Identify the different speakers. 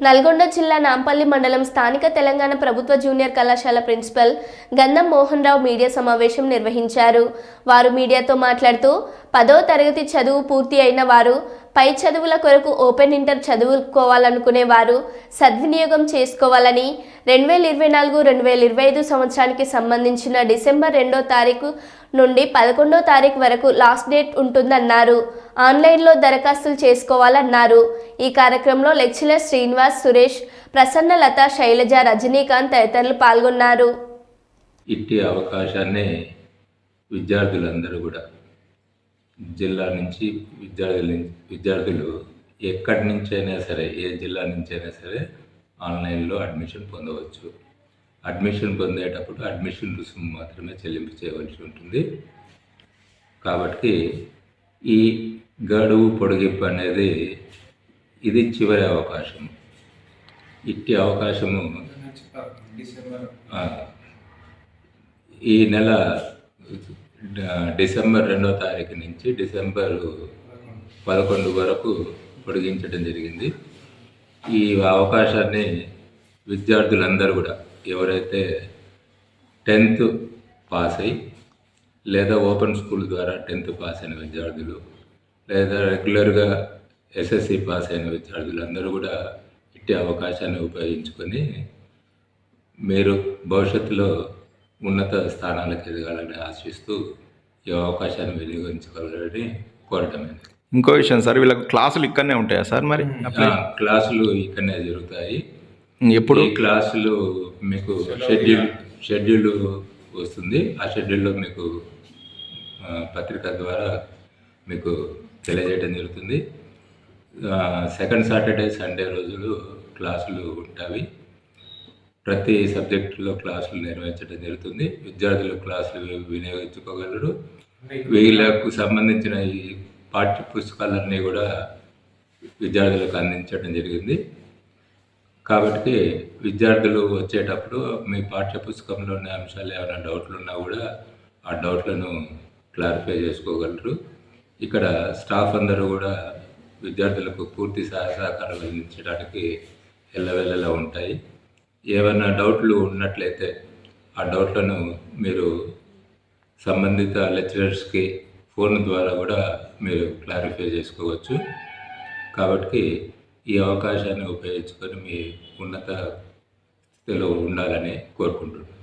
Speaker 1: నల్గొండ జిల్లా నాంపల్లి మండలం స్థానిక తెలంగాణ ప్రభుత్వ జూనియర్ కళాశాల ప్రిన్సిపల్ గంధం మోహన్ రావు మీడియా సమావేశం నిర్వహించారు. వారు మీడియాతో మాట్లాడుతూ పదో తరగతి చదువు పూర్తి అయిన వారు పై చదువుల కొరకు ఓపెన్ ఇంటర్ చదువుకోవాలనుకునే వారు సద్వినియోగం చేసుకోవాలని రెండు వేల ఇరవై నాలుగు రెండు వేల ఇరవై ఐదు సంవత్సరానికి సంబంధించిన డిసెంబర్ రెండో తారీఖు నుండి పదకొండో తారీఖు వరకు లాస్ట్ డేట్ ఉంటుందన్నారు. ఆన్లైన్లో దరఖాస్తులు చేసుకోవాలన్నారు. ఈ కార్యక్రమంలో లెక్చరర్ శ్రీనివాస్ సురేష్ ప్రసన్న లత శైలజ రజనీకాంత్ తదితరులు పాల్గొన్నారు.
Speaker 2: ఇట్టి అవకాశాన్ని విద్యార్థులందరూ కూడా జిల్లా నుంచి విద్యార్థుల విద్యార్థులు ఎక్కడి నుంచైనా సరే ఏ జిల్లా నుంచైనా సరే ఆన్లైన్లో అడ్మిషన్ పొందవచ్చు. అడ్మిషన్ పొందేటప్పుడు అడ్మిషన్ రుసుము మాత్రమే చెల్లింపు చేయవలసి ఉంటుంది. కాబట్టి ఈ గడువు పొడిగింపు అనేది ఇది చివరి అవకాశం. ఇట్టి అవకాశము ఈ నెల డిసెంబర్ రెండో తారీఖు నుంచి డిసెంబర్ పదకొండు వరకు పొడిగించడం జరిగింది. ఈ అవకాశాన్ని విద్యార్థులందరూ కూడా ఎవరైతే టెన్త్ పాస్ అయ్యి లేదా ఓపెన్ స్కూల్ ద్వారా టెన్త్ పాస్ అయిన విద్యార్థులు లేదా రెగ్యులర్గా ఎస్ఎస్సి పాస్ అయిన విద్యార్థులందరూ కూడా ఇట్టి అవకాశాన్ని ఉపయోగించుకొని మీరు భవిష్యత్తులో ఉన్నత స్థానాలకు ఎదగాలని ఆశిస్తూ ఈ అవకాశాన్ని వినియోగించుకోవాలని కోరటమైనది
Speaker 3: ఇంకో విషయం సార్ వీళ్ళకి క్లాసులు ఇక్కడనే ఉంటాయా సార్ మరి?
Speaker 2: క్లాసులు ఇక్కడనే జరుగుతాయి.
Speaker 3: ఎప్పుడు?
Speaker 2: క్లాసులు మీకు షెడ్యూల్ షెడ్యూల్ వస్తుంది. ఆ షెడ్యూల్లో మీకు పత్రిక ద్వారా మీకు తెలియజేయడం జరుగుతుంది. సెకండ్ సాటర్డే సండే రోజులు క్లాసులు ఉంటాయి. ప్రతి సబ్జెక్టులో క్లాసులు నిర్వహించడం జరుగుతుంది. విద్యార్థులు క్లాసులు వినియోగించుకోగలరు. వీళ్ళకు సంబంధించిన ఈ పాఠ్య పుస్తకాలన్నీ కూడా విద్యార్థులకు అందించడం జరిగింది. కాబట్టి విద్యార్థులు వచ్చేటప్పుడు మీ పాఠ్య పుస్తకంలో ఉన్న అంశాలు ఏమైనా డౌట్లు ఉన్నా కూడా ఆ డౌట్లను క్లారిఫై చేసుకోగలరు. ఇక్కడ స్టాఫ్ అందరూ కూడా విద్యార్థులకు పూర్తి సహాయ సహకారాలు అందించడానికి ఎల్లవెల్లలా ఉంటాయి. ఏమైనా డౌట్లు ఉన్నట్లయితే ఆ డౌట్లను మీరు సంబంధిత లెక్చరర్స్కి ఫోన్ ద్వారా కూడా మీరు క్లారిఫై చేసుకోవచ్చు. కాబట్టి ఈ అవకాశాన్ని ఉపయోగించుకొని మీ ఉన్నత స్థితిలో ఉండాలని కోరుకుంటున్నాను.